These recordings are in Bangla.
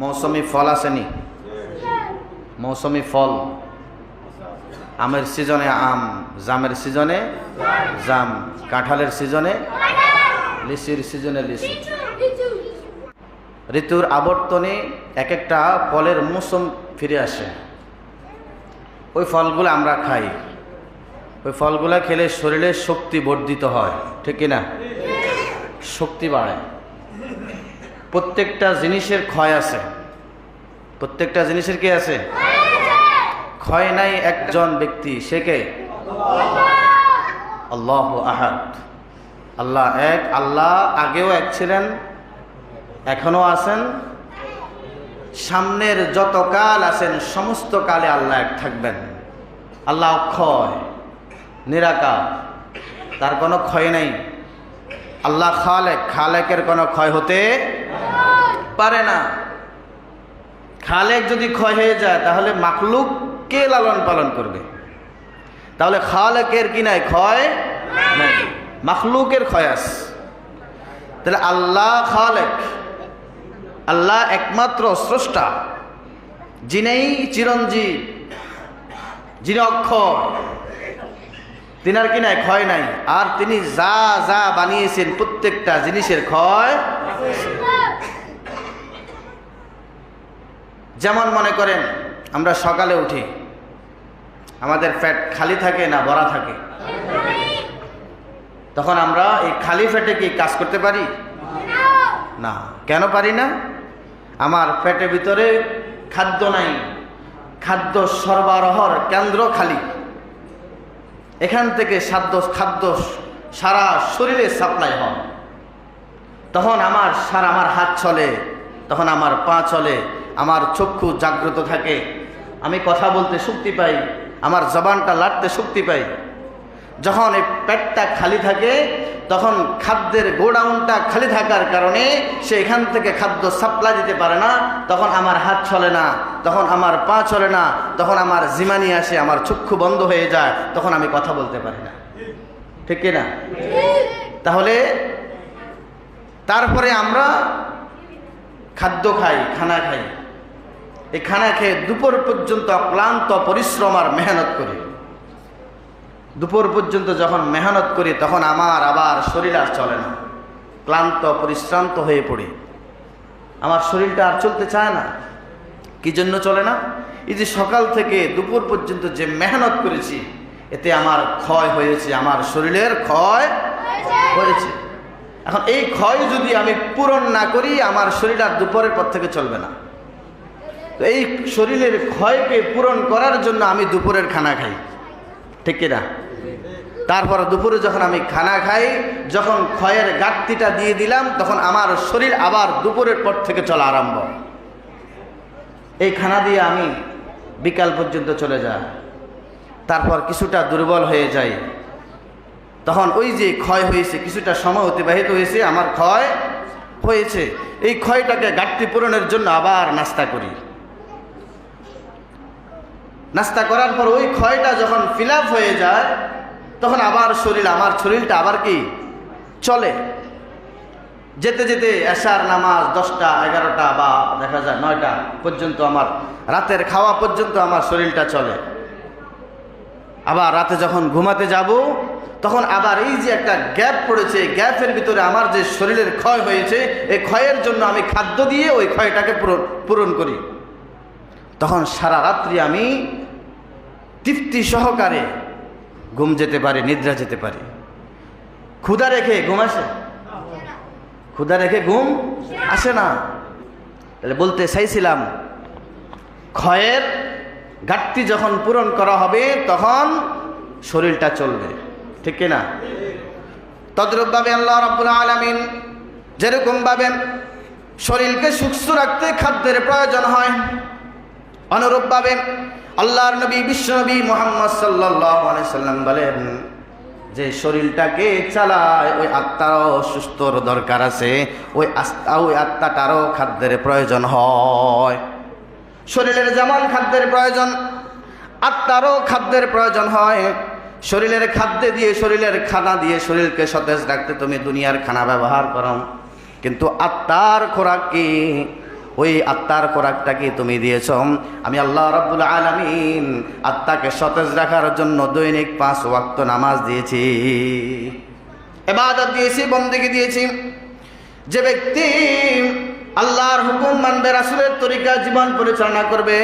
মৌসুমি ফল আসেনি? মৌসুমি ফল। আমের সিজনে আম, জামের সিজনে জাম, কাঁঠালের সিজনে লিচির সিজনে লিচি। ঋতুর আবর্তনে এক একটা ফলের মৌসুম ফিরে আসে। ওই ফলগুলো আমরা খাই। ওই ফলগুলো খেলে শরীরে শক্তি বর্ধিত হয়, ঠিক কিনা? শক্তি বাড়ে। প্রত্যেকটা জিনিসের ক্ষয় আছে। প্রত্যেকটা জিনিসের কি আছে? ক্ষয় নাই একজন ব্যক্তি। সে কে? আল্লাহ আহাদ। আল্লাহ এক, আল্লাহ আগেও এক ছিলেন এখনও আছেন। সামনের যত কাল আছেন, সমস্ত কালে আল্লাহ এক থাকবেন। আল্লাহ অক্ষয় নিরাকার, তার কোনো ক্ষয় নেই। আল্লাহ খালেক, খালেকের কোনো ক্ষয় হতে পারে না। খালেক যদি ক্ষয় হয়ে যায়, তাহলে মাকলুক কে লালন পালন করবে। তাহলে খালেকের কি নাই? ক্ষয় নাই। মাখলুকের ক্ষয় আছে। তাহলে আল্লাহ খালেক, আল্লাহ একমাত্র স্রষ্টা যিনি চিরঞ্জীব, যিনি অক্ষর তিনার কি নাই? ক্ষয় নাই। আর তিনি যা যা বানিয়েছেন প্রত্যেকটা জিনিসের ক্ষয় যেমন মনে করেন, আমরা সকালে উঠি, আমাদের ফ্যাট খালি থাকে না ভরা থাকে? তখন আমরা এই খালি ফ্যাটে কি কাজ করতে পারি? না। কেন পারি না? আমার পেটের ভিতরে খাদ্য নাই, খাদ্য সরবরাহর কেন্দ্র খালি। এখান থেকে খাদ্য খাদ্য সারা শরীরে সাপ্লাই হয়। তখন আমার সারা, আমার হাত চলে, তখন আমার পা চলে আমার চক্ষু জাগ্রত থাকে। আমি কথা বলতে শক্তি পাই, আমার জবানটা লাড়তে শক্তি পাই। যখন এই পেটটা খালি থাকে, তখন খাদ্যের গোডাউনটা খালি থাকার কারণে সে এখান থেকে খাদ্য সাপ্লাই দিতে পারে না। তখন আমার হাত চলে না, তখন আমার পা চলে না, তখন আমার জিমানি আসে, আমার চক্ষু বন্ধ হয়ে যায়, তখন আমি কথা বলতে পারি না। ঠিক না তাহলে তারপরে আমরা খাদ্য খাই, খানা খাই। এই খানা খেয়ে দুপুর পর্যন্ত ক্লান্ত পরিশ্রম আর মেহনত করি। দুপুর পর্যন্ত যখন মেহনত করি, তখন আমার আবার শরীর আর চলে না। ক্লান্ত, পরিশ্রান্ত হয়ে পড়ি। আমার শরীরটা আর চলতে চায় না। কি জন্য চলে না? এই যে সকাল থেকে দুপুর পর্যন্ত যে মেহনত করেছি, এতে আমার ক্ষয় হয়েছে, আমার শরীরের ক্ষয় হয়েছে। এখন এই ক্ষয় যদি আমি পূরণ না করি, আমার শরীর আর দুপুরের পর থেকে চলবে না। তো এই শরীরের ক্ষয়কে পূরণ করার জন্য আমি দুপুরের খানা খাই। ঠিক কিনা তারপর দুপুরে যখন আমি খানা খাই, যখন ক্ষয়ের ঘাটতিটা দিয়ে দিলাম, তখন আমার শরীর আবার দুপুরের পর থেকে চলা আরম্ভ। এই খানা দিয়ে আমি বিকাল পর্যন্ত চলে যাই। তারপর কিছুটা দুর্বল হয়ে যায় তখন ওই যে ক্ষয় হয়েছে, কিছুটা সময় অতিবাহিত হয়েছে, আমার ক্ষয় হয়েছে। এই ক্ষয়টাকে ঘাটতি পূরণের জন্য আবার নাস্তা করি। নাস্তা করার পর ওই ক্ষয়টা যখন ফিল হয়ে যায়, তখন আবার শরীর, আমার শরীরটা আবার কি? চলে। যেতে যেতে এশার নামাজ দশটা, এগারোটা বা দেখা যায় নয়টা পর্যন্ত আমার, রাতের খাওয়া পর্যন্ত আমার শরীরটা চলে। আবার রাতে যখন ঘুমাতে যাব, তখন আবার এই যে একটা গ্যাপ পড়েছে গ্যাপের ভিতরে আমার যে শরীরের ক্ষয় হয়েছে, এই ক্ষয়ের জন্য আমি খাদ্য দিয়ে ওই ক্ষয়টাকে পূরণ পূরণ করি। তখন সারা রাত্রি আমি তৃপ্তি সহকারে ঘুম যেতে পারি, নিদ্রা যেতে পারি। ক্ষুধা রেখে ঘুম আসে? ক্ষুধা রেখে ঘুম আসে না। তাহলে বলতে চাইছিলাম, ক্ষয়ের ঘাটতি যখন পূরণ করা হবে, তখন শরীরটা চলবে। ঠিক কিনা তদ্রূপভাবে আল্লাহ রব্বুল আলমিন যেরকমভাবে শরীরকে সুস্থ রাখতে খাদ্যের প্রয়োজন হয় অনুরূপভাবে আল্লাহর নবী বিশ্বনবী মোহাম্মদ সাল্লাহ সাল্লাম বলেন যে শরীরটাকে চালায়, ওই আত্মারও সুস্থর দরকার আছে, ওই আস্তা ওই আত্মাটারও খাদ্যের প্রয়োজন হয়। শরীরের যেমন খাদ্যের প্রয়োজন, আত্মারও খাদ্যের প্রয়োজন হয়। শরীরের খাদ্য দিয়ে, শরীরের খানা দিয়ে শরীরকে সতেজ রাখতে তুমি দুনিয়ার খানা ব্যবহার করো। কিন্তু আত্মার খোরাক কি? ওই আত্মার খোরাকটাকে তুমি দিয়েছ? আমি আল্লাহ রাব্বুল আলামিন আত্মাকে সতেজ রাখার জন্য দৈনিক পাঁচ ওয়াক্ত নামাজ দিয়েছি। এবাদত দিয়েছি, বন্দেগী দিয়েছি। যে ব্যক্তি আল্লাহর হুকুম মানবে, রাসুলের তরিকা, জীবন পরিচালনা করবে,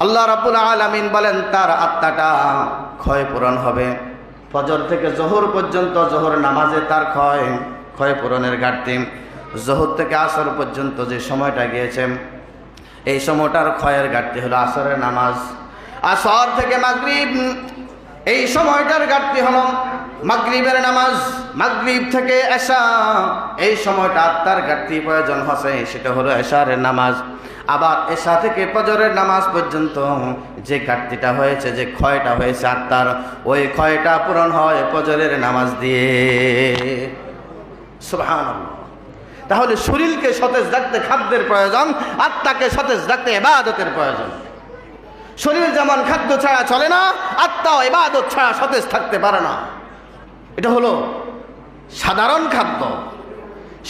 আল্লাহ রাব্বুল আলামিন বলেন, তার আত্মাটা ক্ষয় পূরণ হবে। ফজর থেকে জোহর পর্যন্ত জোহর নামাজে তার ক্ষয় ক্ষয় পূরণের ঘাটতি। জোহর থেকে আসর পর্যন্ত যে সময়টা গিয়েছে, এই সময়টার ক্ষয়ের ঘাটতি হলো। আসরের নামাজ, আসর থেকে মাগরিব, এই সময়টার ঘাটতি হলো মাগরিবের নামাজ, মাগরিব থেকে এশা। এই সময়টা আত্মার ঘাটতি প্রয়োজন হচ্ছে সেটা হলো এশারের নামাজ। আবার এশা থেকে ফজরের নামাজ পর্যন্ত যে ঘাটতিটা হয়েছে, যে ক্ষয়টা হয়েছে আত্মার, ওই ক্ষয়টা পূরণ হয় ফজরের নামাজ দিয়ে। সুবহানাল্লাহ। তাহলে শরীরকে সতেজ রাখতে খাদ্যের প্রয়োজন, আত্মাকে সতেজ রাখতে এবাদতের প্রয়োজন। শরীর যেমন খাদ্য ছাড়া চলে না, আত্মাও এবাদত ছাড়া সতেজ থাকতে পারে না। এটা হলো সাধারণ খাদ্য।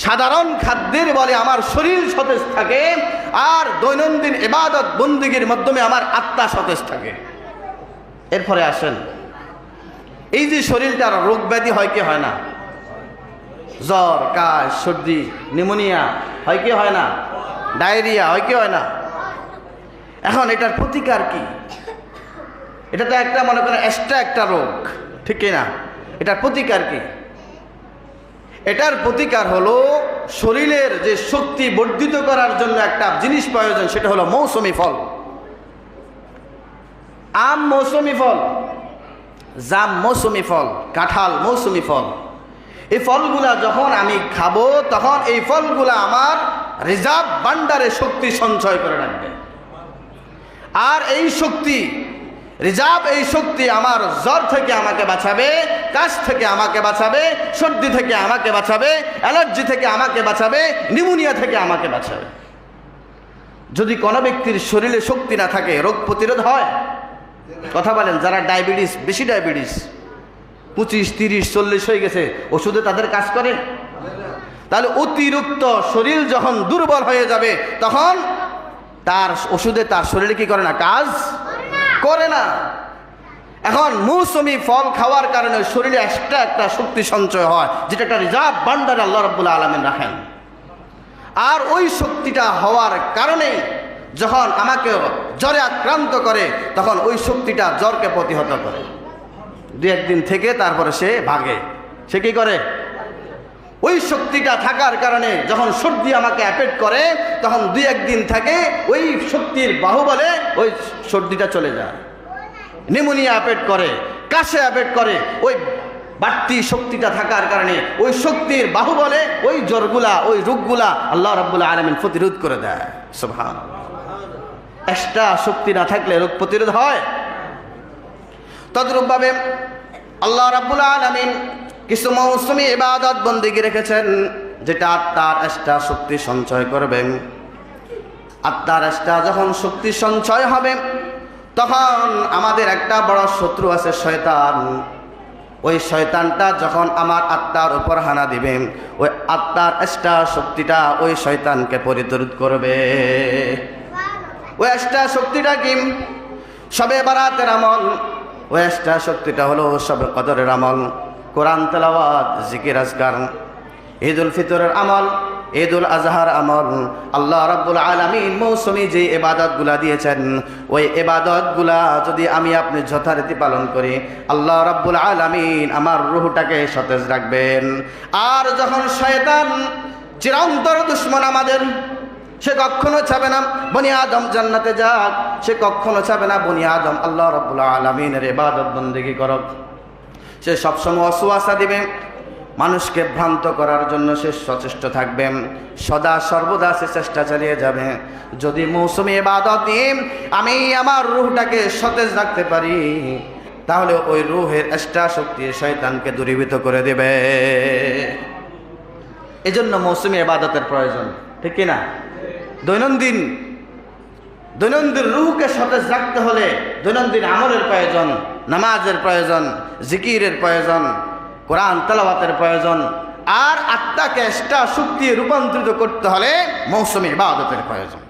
সাধারণ খাদ্যের বলে আমার শরীর সতেজ থাকে, আর দৈনন্দিন এবাদত বন্দিগির মাধ্যমে আমার আত্মা সতেজ থাকে। এরপরে আসেন, এই যে শরীরটার রোগ ব্যাধি হয় কি হয় না? জ্বর, কাশ, সর্দি নিউমোনিয়া হয় কি হয় না? ডায়রিয়া, হয় কি হয় না? এখন এটার প্রতিকার কি? এটা তো একটা মনে করেন এক্সট্রা একটা রোগ, ঠিক না এটার প্রতিকার কি? এটার প্রতিকার হলো শরীরের যে শক্তি বর্ধিত করার জন্য একটা জিনিস প্রয়োজন, সেটা হলো মৌসুমি ফল। আম মৌসুমি ফল, জাম মৌসুমি ফল, কাঁঠাল মৌসুমি ফল। এই ফলগুলা যখন আমি খাব, তখন এই ফলগুলা আমার রিজার্ভ ভান্ডারে শক্তি সঞ্চয় করে রাখবে। আর এই শক্তি, রিজার্ভ এই শক্তি আমার জ্বর থেকে আমাকে বাঁচাবে, কাশ থেকে আমাকে বাঁচাবে, সর্দি থেকে আমাকে বাঁচাবে, অ্যালার্জি থেকে আমাকে বাঁচাবে নিউমোনিয়া থেকে আমাকে বাঁচাবে। যদি কোনো ব্যক্তির শরীরে শক্তি না থাকে, রোগ প্রতিরোধ হয়? কথা বলেন, যারা ডায়াবেটিস, বেশি ডায়াবেটিস পঁচিশ, তিরিশ, চল্লিশ হয়ে গেছে। ওষুধে তাদের কাজ করে? তাহলে অতিরিক্ত শরীর যখন দুর্বল হয়ে যাবে, তখন তার ওষুধে তার শরীরে কি করে না? কাজ করে না। এখন মৌসুমি ফল খাওয়ার কারণে শরীরে এক্সট্রা একটা শক্তি সঞ্চয় হয়, যেটা একটা রিজার্ভ বান্ডার আল্লাহ রব্বুল্লা আলমিন রাখেন। আর ওই শক্তিটা হওয়ার কারণেই যখন আমাকে জ্বরে আক্রান্ত করে, তখন ওই শক্তিটা জ্বরকে প্রতিহত করে। দু একদিন থেকে তারপরে সে ভাগে। সে কি করে? ওই শক্তিটা থাকার কারণে যখন সর্দি আমাকে অ্যাপেট করে, তখন দুই একদিন থাকে ওই শক্তির বাহুবলে ওই সর্দিটা চলে যায়। নিমোনিয়া অ্যাপেট করে, কাশে অ্যাপেট করে, ওই বাড়তি শক্তিটা থাকার কারণে ওই শক্তির বাহুবলে ওই জ্বরগুলা, ওই রোগগুলা আল্লাহ রাব্বুল্লাহ আলমিন প্রতিরোধ করে দেয়। সোভান এক্সট্রা শক্তি না থাকলে রোগ প্রতিরোধ হয়? তদ্রূপভাবে আল্লাহ রাব্বুল আলমিন কিছু মৌসুমি ইবাদত বন্দিগি রেখেছেন, যেটা আত্মার এক্সট্রা শক্তি সঞ্চয় করবে। আত্মার এক্সট্রা যখন শক্তি সঞ্চয় হবে, তখন আমাদের একটা বড় শত্রু আছে শয়তান। ওই শয়তানটা যখন আমার আত্মার উপর হানা দিবে, ওই আত্মার এক্সট্রা শক্তিটা ওই শয়তানকে পরিতরোধ করবে। ওই এক্সট্রা শক্তিটা কি? সবে বারাতের আমল। ওই এক্সট্রা শক্তিটা হলো সবে কদরের আমল, কোরআন, তেলাওয়াত, জিকির, আজকার। ঈদ উল ফিতরের আমল ঈদ উল আজহার আমল। আল্লাহ রাব্বুল আলামিন মৌসুমি যে এবাদতগুলা দিয়েছেন, ওই এবাদতগুলা যদি আমি আপনি যথারীতি পালন করি, আল্লাহ রাব্বুল আলামিন আমার রুহটাকে সতেজ রাখবেন। আর যখন শয়তান চিরন্তর দুশ্মন আমাদের সে কখনো চাবে না, বনি আদম জান্নাতে যাক। সে কখনো চাবে না, বনি আদম, আল্লাহ রাব্বুল আলামিনের এবাদত বন্দেগী করক। সে সবসময় অসুয়াশা দিবে, মানুষকে ভ্রান্ত করার জন্য সে সচেষ্ট থাকবে। সদা সর্বদা সে চেষ্টা চালিয়ে যাবে। যদি মৌসুমি এবাদত নিয়ে আমি আমার রুহটাকে সতেজ রাখতে পারি, তাহলে ওই রুহের এক্সট্রা শক্তি শয়তানকে দূরীভূত করে দেবে। এজন্য মৌসুমি এবাদতের প্রয়োজন, ঠিক কিনা? দৈনন্দিন দৈনন্দিন রুহকে সতেজ রাখতে হলে দৈনন্দিন আমলের প্রয়োজন, নামাজের প্রয়োজন, জিকিরের প্রয়োজন, কোরআন তেলাবাতের প্রয়োজন, আর আত্মাকে এক্সট্রা শক্তি রূপান্তরিত করতে হলে মৌসুমী বাদতের প্রয়োজন।